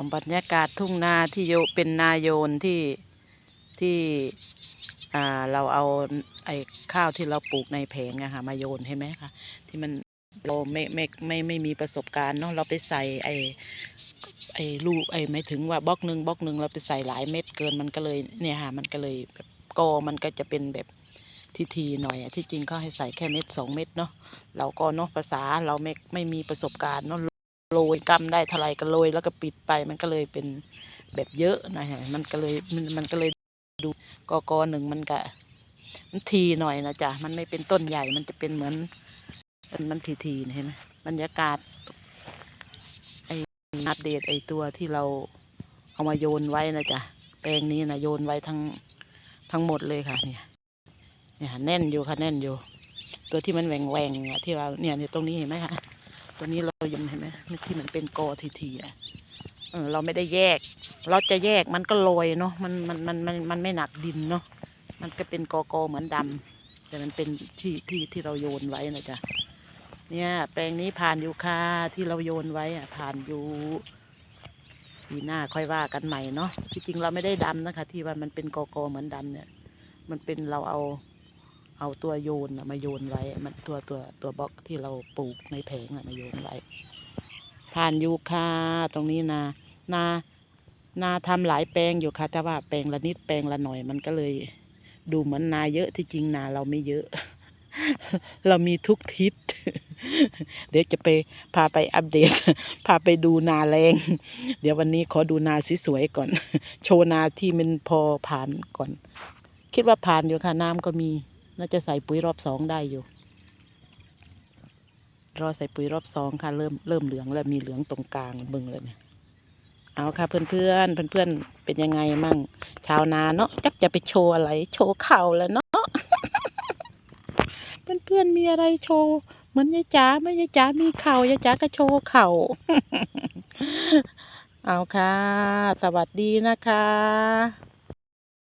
เอาบรรยากาศทุ่งนาที่โยเป็นนาโยนที่ที่เราเอาไอ้ข้าวที่เราปลูกในแผงอะค่ะมาโยนใช่ไหมคะที่มันเราไม่ไม่ไม่ไม่มีประสบการณ์เนาะเราไปใส่ไอ้ไอ้ลูกไอ้ไม่ถึงว่าบล็อกหนึ่งบล็อกหนึ่งเราไปใส่หลายเม็ดเกินมันก็เลยเนี่ยค่ะมันก็เลยแบบกอมันก็จะเป็นแบบทีทีหน่อยอะที่จริงเขาให้ใส่แค่เม็ดสองเม็ดเนาะเราก็เนาะภาษาเราไม่ไม่มีประสบการณ์เนาะ โรยกำได้ท่าไรก็โรยแล้วก็ปิดไปมันก็เลยเป็นแบบเยอะนะฮะมันก็เลยมันมันก็เลยกอกอหนึ่งมันก็มันทีหน่อยนะจ๊ะมันไม่เป็นต้นใหญ่มันจะเป็นเหมือนมันมันทีทีๆเห็นไหมบรรยากาศไออัปเดตไอตัวที่เราเอามาโยนไว้นะจ๊ะแปลงนี้นะโยนไว้ทั้งทั้งหมดเลยค่ะ เนี่ย เนี่ยแน่นอยู่ค่ะแน่นอยู่ ตัวที่มันแหว่งแหวงๆอะที่เราเนี่ยตรงนี้เห็นไหมคะ ตัวนี้เราโยนเห็นไหมที่มันเป็นกอทีทีๆอะเราไม่ได้แยก เราจะแยกมันก็โรยเนาะมันมันมันมันมันไม่หนักดินเนาะมันก็เป็นกอกอเหมือนดำแต่มันเป็นที่ที่ที่เราโยนไว้นะจ๊ะเนี่ย แปลงนี้ผ่านอยู่ค่ะที่เราโยนไว้อะผ่านอยู่ปีหน้าค่อยว่ากันใหม่เนาะที่จริงเราไม่ได้ดำนะคะ ที่ว่ามันเป็นกอกอเหมือนดำเนี่ย มันเป็นเราเอา เอาตัวโยนมาโยนไว้ มันตัวตัวตัวบล็อกที่เราปลูกในแผงมาโยนไว้ผ่านยูค่ะตรงนี้นานานาทำหลายแปลงอยู่ค่ะแต่ว่าแปลงละนิดแปลงละหน่อยมันก็เลย ดูเหมือนนาเยอะที่จริงนาเราไม่เยอะ เรามีทุกทิศ เดี๋ยวจะไปพาไปอัปเดต พาไปดูนาแรง เดี๋ยววันนี้ขอดูนาสวยๆก่อน โชว์นาที่มันพอผ่านก่อน คิดว่าผ่านอยู่ค่ะน้ำก็มี น่าจะใส่ปุ๋ยรอบสองได้อยู่ รอใส่ปุ๋ยรอบสองค่ะ เริ่มเริ่มเหลืองแล้วมีเหลืองตรงกลางบึงเลยเนี่ยเอาค่ะเพื่อนเพื่อนเพื่อนเพื่อนเป็นยังไงมั่ง ชาวนาเนาะจักจะไปโชว์อะไร โชว์เข่าแล้วเนาะเพื่อนเพื่อนมีอะไรโชว์เหมือนยายจ๋าไม่ยายจ๋ามีเข่ายายจ๋าก็โชว์เข่าเอาค่ะ สวัสดีนะคะ